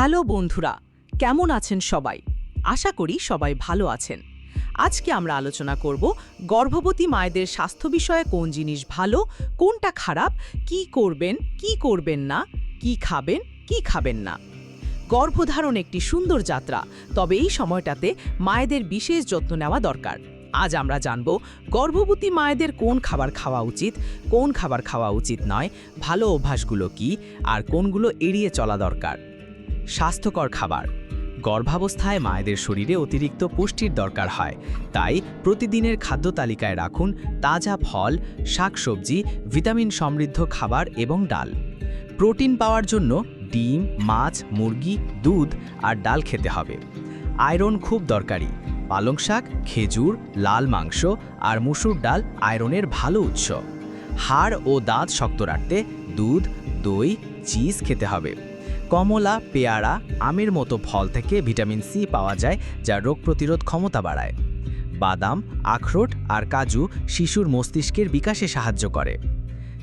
Hello বন্ধুরা, কেমন আছেন সবাই? আশা করি সবাই ভালো আছেন। আজকে আমরা আলোচনা করব গর্ভবতী মায়েদের স্বাস্থ্য বিষয়ে কোন জিনিস ভালো, কোনটা খারাপ, কি করবেন কি করবেন না, কি খাবেন কি খাবেন না। গর্ভধারণ একটি সুন্দর যাত্রা, তবে এই সময়টাতে মায়েদের বিশেষ যত্ন নেওয়া দরকার। আজ আমরা জানব গর্ভবতী মায়েদের কোন খাবার খাওয়া উচিত, কোন খাবার খাওয়া উচিত নয়, ভালো অভ্যাসগুলো কি, আর কোনগুলো এড়িয়ে চলা দরকার। স্বাস্থ্যকর খাবার। গর্ভাবস্থায় মায়েদের শরীরে অতিরিক্ত পুষ্টির দরকার হয়। তাই প্রতিদিনের খাদ্য তালিকায় রাখুন তাজা ফল, শাকসবজি, ভিটামিন সমৃদ্ধ খাবার এবং ডাল। প্রোটিন পাওয়ার জন্য ডিম, মাছ, মুরগি, দুধ আর ডাল খেতে হবে। আয়রন খুব দরকারি। পালং শাক, খেজুর, লাল মাংস আর মুসুর ডাল আয়রনের ভালো উৎস। হাড় ও দাঁত শক্ত রাখতে দুধ, দই, চিজ খেতে হবে। কমলা, পেয়ারা, আমের মতো ফল থেকে ভিটামিন সি পাওয়া যায়, যা রোগ প্রতিরোধ ক্ষমতা বাড়ায়। বাদাম, আখরোট আর কাজু শিশুর মস্তিষ্কের বিকাশে সাহায্য করে।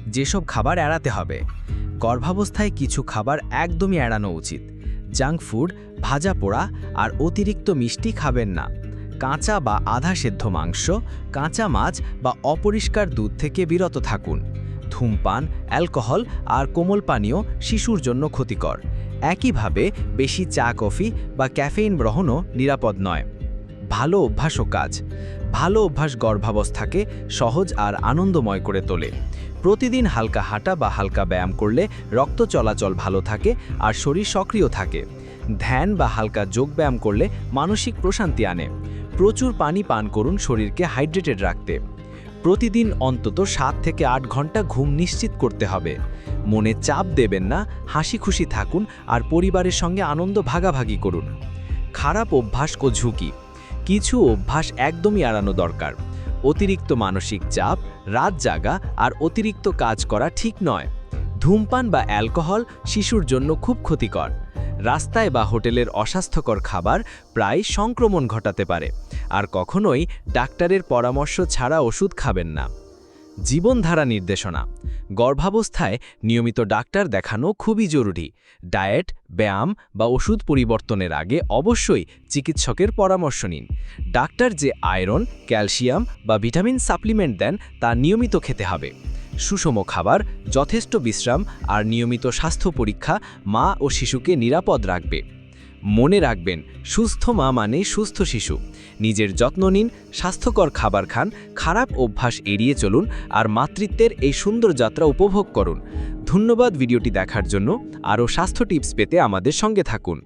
যেসব খাবার এড়াতে হবে। গর্ভাবস্থায় কিছু খাবার একদমই এড়ানো উচিত। জাঙ্ক ফুড, ভাজা পোড়া আর অতিরিক্ত মিষ্টি খাবেন না। কাঁচা বা আধা সেদ্ধ মাংস, কাঁচা মাছ বা অপরিষ্কার দুধ থেকে বিরত থাকুন। ধূমপান, অ্যালকোহল আর কোমল পানীয় শিশুর জন্য ক্ষতিকর। একইভাবে বেশি চা, কফি বা ক্যাফেইন গ্রহণও নিরাপদ নয়। ভালো অভ্যাসও কাজ। ভালো অভ্যাস গর্ভাবস্থাকে সহজ আর আনন্দময় করে তোলে। প্রতিদিন হালকা হাঁটা বা হালকা ব্যায়াম করলে রক্ত চলাচল ভালো থাকে আর শরীর সক্রিয় থাকে। ধ্যান বা হালকা যোগ ব্যায়াম করলে মানসিক প্রশান্তি আনে। প্রচুর পানি পান করুন শরীরকে হাইড্রেটেড রাখতে। প্রতিদিন অন্তত সাত থেকে আট ঘণ্টা ঘুম নিশ্চিত করতে হবে। মনে চাপ দেবেন না, হাসি খুশি থাকুন আর পরিবারের সঙ্গে আনন্দ ভাগাভাগি করুন। খারাপ অভ্যাস ও ঝুঁকি। কিছু অভ্যাস একদমই এড়ানো দরকার। অতিরিক্ত মানসিক চাপ, রাত জাগা আর অতিরিক্ত কাজ করা ঠিক নয়। ধূমপান বা অ্যালকোহল শিশুর জন্য খুব ক্ষতিকর। রাস্তায় বা হোটেলের অস্বাস্থ্যকর খাবার প্রায় সংক্রমণ ঘটাতে পারে। আর কখনোই ডাক্তারের পরামর্শ ছাড়া ওষুধ খাবেন না। জীবনধারা নির্দেশনা। গর্ভাবস্থায় নিয়মিত ডাক্তার দেখানো খুবই জরুরি। ডায়েট, ব্যায়াম বা ওষুধ পরিবর্তনের আগে অবশ্যই চিকিৎসকের পরামর্শ নিন। ডাক্তার যে আয়রন, ক্যালসিয়াম বা ভিটামিন সাপ্লিমেন্ট দেন তা নিয়মিত খেতে হবে। সুষম খাবার, যথেষ্ট বিশ্রাম আর নিয়মিত স্বাস্থ্য পরীক্ষা মা ও শিশুকে নিরাপদ রাখবে। মনে রাখবেন, সুস্থ মা মানে সুস্থ শিশু। নিজের যত্ন নিন, স্বাস্থ্যকর খাবার খান, খারাপ অভ্যাস এড়িয়ে চলুন আর মাতৃত্বের এই সুন্দর যাত্রা উপভোগ করুন। ধন্যবাদ ভিডিওটি দেখার জন্য। আরও স্বাস্থ্য টিপস পেতে আমাদের সঙ্গে থাকুন।